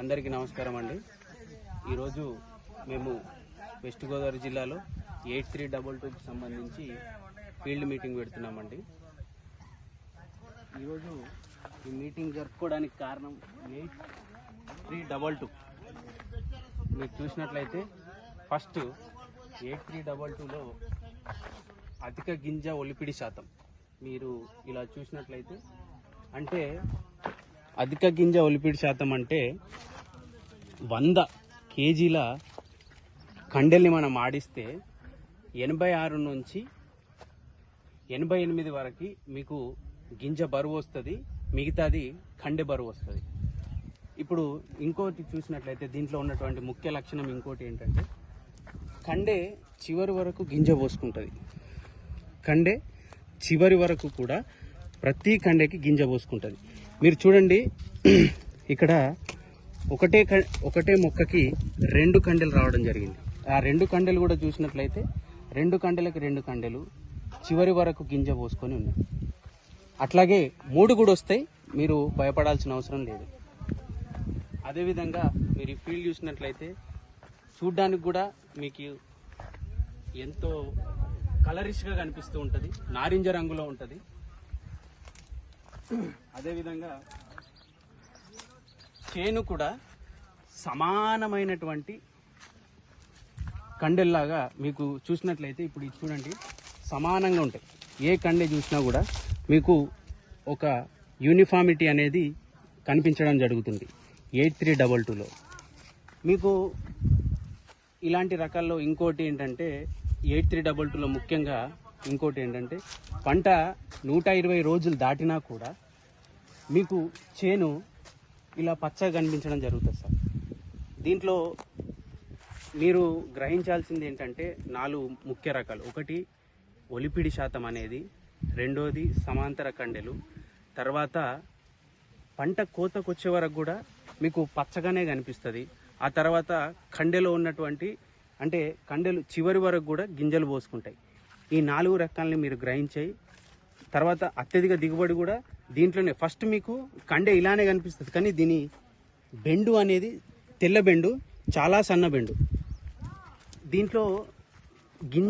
అందరికీ నమస్కారం అండి. ఈరోజు మేము వెస్ట్ గోదావరి జిల్లాలో ఎయిట్ త్రీ డబల్ టూకి సంబంధించి ఫీల్డ్ మీటింగ్ పెడుతున్నామండి. ఈరోజు ఈ మీటింగ్ జరుపుకోవడానికి కారణం ఎయిట్ త్రీ డబల్ టూ. మీరు చూసినట్లయితే ఫస్ట్ ఎయిట్ త్రీ డబల్ టూలో అధిక గింజ ఒలిపిడి శాతం మీరు ఇలా చూసినట్లయితే అంటే అధిక గింజ ఒలిపిడి శాతం అంటే వంద కేజీల కండెల్ని మనం ఆడిస్తే ఎనభై ఆరు నుంచి ఎనభై ఎనిమిది వరకు మీకు గింజ బరువు వస్తుంది మిగతాది కండె బరువు వస్తుంది. ఇప్పుడు ఇంకోటి చూసినట్లయితే దీంట్లో ఉన్నటువంటి ముఖ్య లక్షణం ఇంకోటి ఏంటంటే కండే చివరి వరకు గింజ పోసుకుంటుంది. కండే చివరి వరకు కూడా ప్రతి కండెకి గింజ పోసుకుంటుంది. మీరు చూడండి ఇక్కడ ఒకటే క- ఒకటే మొక్కకి రెండు కండెలు రావడం జరిగింది. ఆ రెండు కండెలు కూడా చూసినట్లయితే రెండు కండెలకి రెండు కండెలు చివరి వరకు గింజ పోసుకొని ఉన్నాయి. అట్లాగే మూడు కూడా వస్తాయి మీరు భయపడాల్సిన అవసరం లేదు. అదేవిధంగా మీరు ఈ ఫీల్డ్ చూసినట్లయితే చూడ్డానికి కూడా మీకు ఎంతో కలరిష్గా కనిపిస్తూ ఉంటుంది నారింజ రంగులో ఉంటుంది. అదేవిధంగా చేను కూడా సమానమైనటువంటి కండెల్లాగా మీకు చూసినట్లయితే ఇప్పుడు ఇది చూడండి సమానంగా ఉంటాయి. ఏ కండె చూసినా కూడా మీకు ఒక యూనిఫామిటీ అనేది కనిపించడం జరుగుతుంది. ఎయిట్ త్రీ డబల్ టూలో. మీకు ఇలాంటి రకాల్లో ఇంకోటి ఏంటంటే ఎయిట్ త్రీ డబల్ టూలో ముఖ్యంగా ఇంకోటి ఏంటంటే పంట నూట ఇరవై రోజులు దాటినా కూడా మీకు చేను ఇలా పచ్చగా కనిపించడం జరుగుతుంది సార్. దీంట్లో మీరు గ్రహించాల్సింది ఏంటంటే నాలుగు ముఖ్య రకాలు. ఒకటి ఒలిపిడి శాతం అనేది. రెండోది సమాంతర కండెలు. తర్వాత పంట కోతకు వచ్చే వరకు కూడా మీకు పచ్చగానే కనిపిస్తుంది. ఆ తర్వాత కండెలో ఉన్నటువంటి అంటే కండెలు చివరి వరకు కూడా గింజలు పోసుకుంటాయి. ఈ నాలుగు రకాలని మీరు గ్రహించాయి తర్వాత అత్యధిక దిగుబడి కూడా దీంట్లోనే. ఫస్ట్ మీకు కండె ఇలానే కనిపిస్తుంది కానీ దీని బెండు అనేది తెల్ల బెండు చాలా సన్న బెండు. దీంట్లో గింజ